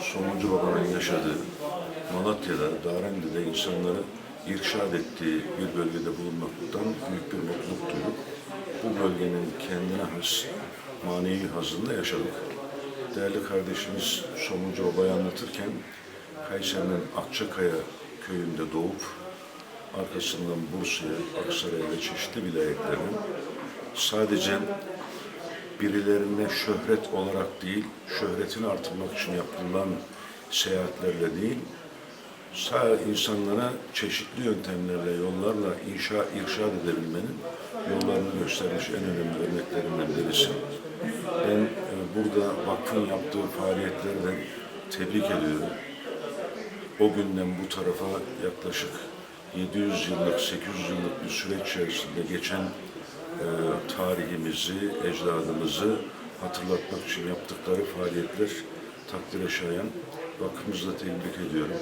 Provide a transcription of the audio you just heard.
Somuncu Baba'nın yaşadığı Malatya'da, Darendi'de insanları irşad ettiği bir bölgede bulunmaktan büyük bir mutluluk duyduk. Bu bölgenin kendine has manevi hazında yaşadık. Değerli kardeşimiz Somuncu Baba'yı anlatırken Kayseri'nin Akçakaya köyünde doğup arkasından Bursa'ya, Aksaray'a ve çeşitli vilayetlerine sadece birilerine şöhret olarak değil, şöhretini artırmak için yapılan seyahatlerle değil, sağ insanlara çeşitli yöntemlerle, yollarla inşa, irşad edebilmenin yollarını göstermiş en önemli örneklerinden birisi. Ben e, burada vakfın yaptığı faaliyetlerden tebrik ediyorum. O günden bu tarafa yaklaşık 700 yıllık, 800 yıllık bir süreç içerisinde geçen e, tarihimizi, ecdadımızı hatırlatmak için yaptıkları faaliyetler takdire şayan. Vakfımızı da tebrik ediyorum.